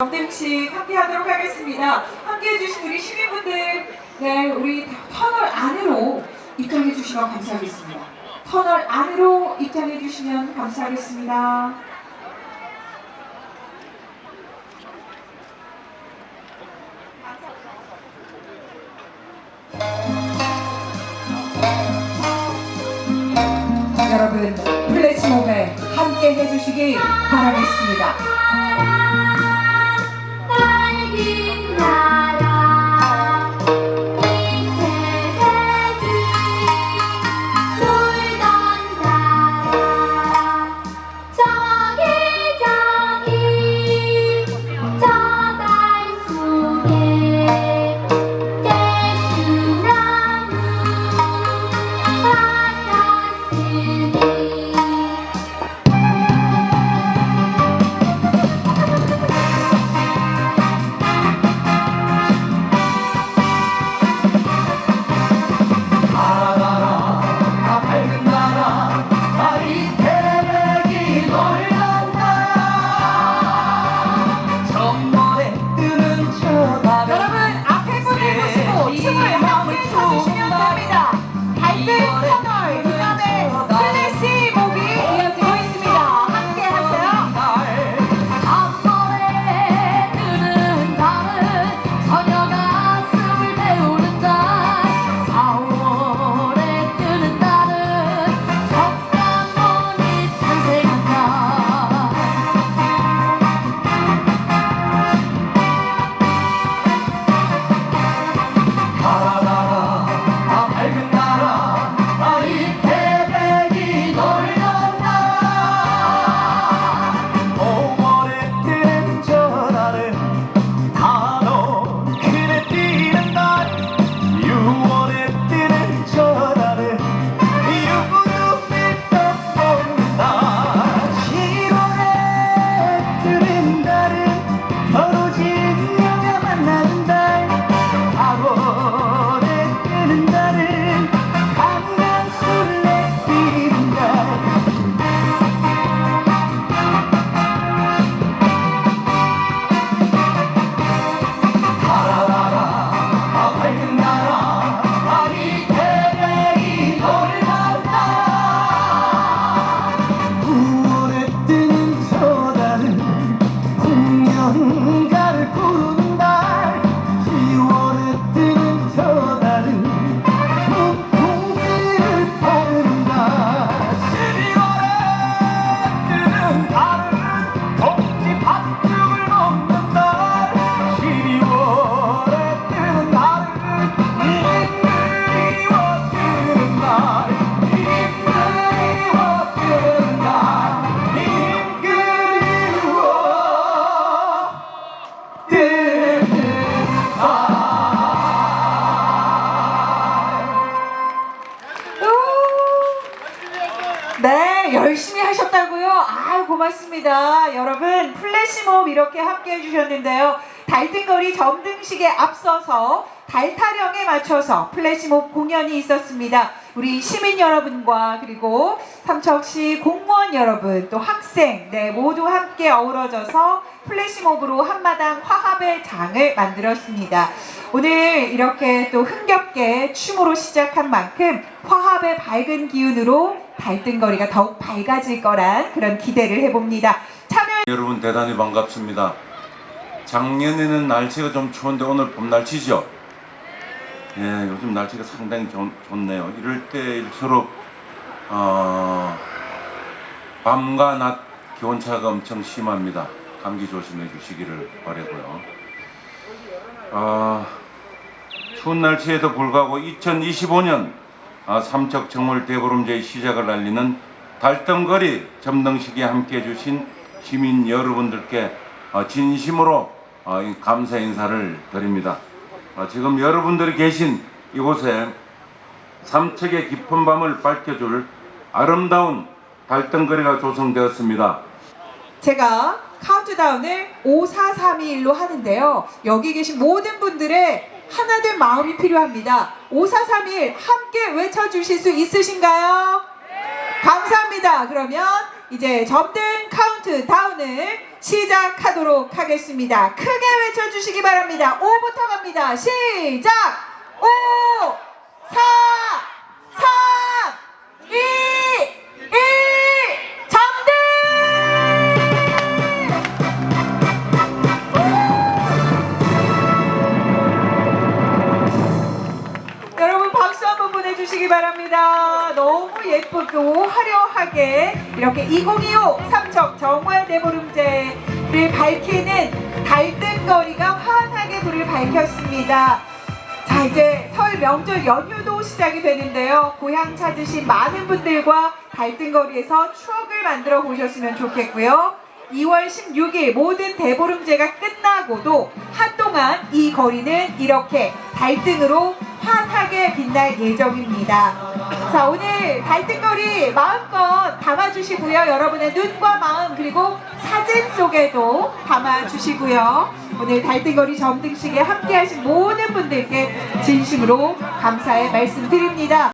점등식 함께 하도록 하겠습니다. 함께 해 주신 우리 시민분들, 네, 우리 터널 안으로 입장해 주시면 감사하겠습니다. 터널 안으로 입장해 주시면 감사하겠습니다. 여러분, 플래시몹에 함께 해주시기 바라겠습니다. 하셨다고요? 아, 고맙습니다. 여러분, 플래시몹 이렇게 함께 해주셨는데요. 달등거리 점등식에 앞서서 달 타령에 맞춰서 플래시몹 공연이 있었습니다. 우리 시민 여러분과 그리고 삼척시 공무원 여러분, 또 학생, 네, 모두 함께 어우러져서 플래시몹으로 한마당 화합의 장을 만들었습니다. 오늘 이렇게 또 흥겹게 춤으로 시작한 만큼 화합의 밝은 기운으로 달등거리가 더욱 밝아질 거란 그런 기대를 해봅니다. 참여 여러분 대단히 반갑습니다. 작년에는 날씨가 좀 추운데 오늘 봄 날씨죠? 예, 요즘 날씨가 상당히 좋, 좋네요. 이럴 때일수록 어, 밤과 낮 기온차가 엄청 심합니다. 감기 조심해 주시기를 바라고요. 어, 추운 날씨에도 불구하고 2025년 아, 삼척 정월 대보름제의 시작을 알리는 달등거리 점등식에 함께 해 주신 시민 여러분들께 어, 진심으로 감사 인사를 드립니다. 어, 지금 여러분들이 계신 이곳에 삼척의 깊은 밤을 밝혀줄 아름다운 달등거리가 조성되었습니다. 제가 카운트다운을 5, 4, 3, 2, 1로 하는데요. 여기 계신 모든 분들의 하나 된 마음이 필요합니다. 5, 4, 3, 2, 1 함께 외쳐주실 수 있으신가요? 감사합니다. 그러면 이제 점등 카운트 카운트 다운을 시작하도록 하겠습니다. 크게 외쳐주시기 바랍니다. 5부터 갑니다. 시작! 5, 4, 3, 2, 1, 잠들! 여러분 박수 한번 보내주시기 바랍니다. 너무 예쁘고 화려하게 이렇게 2025 삼척 정월 대보름제를 밝히는 달등거리가 환하게 불을 밝혔습니다. 자 이제 설 명절 연휴도 시작이 되는데요. 고향 찾으신 많은 분들과 달등거리에서 추억을 만들어 보셨으면 좋겠고요. 2월 16일 모든 대보름제가 끝나고도 한동안 이 거리는 이렇게 달등으로 환하게 빛날 예정입니다. 자 오늘 달등거리 마음껏 담아주시고요. 여러분의 눈과 마음 그리고 사진 속에도 담아주시고요. 오늘 달등거리 점등식에 함께하신 모든 분들께 진심으로 감사의 말씀드립니다.